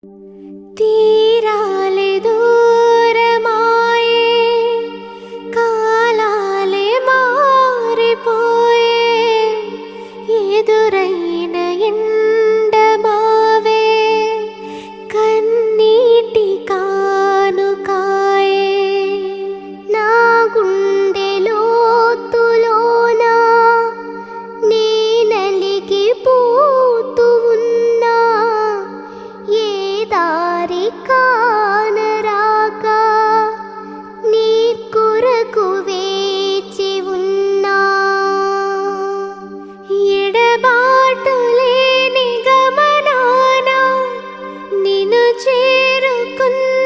第 దారి కానరాక నీ కొరకు వేచి ఉన్నా ఎడబాటు లేని గమనాన నిన్ను చేరుకున్న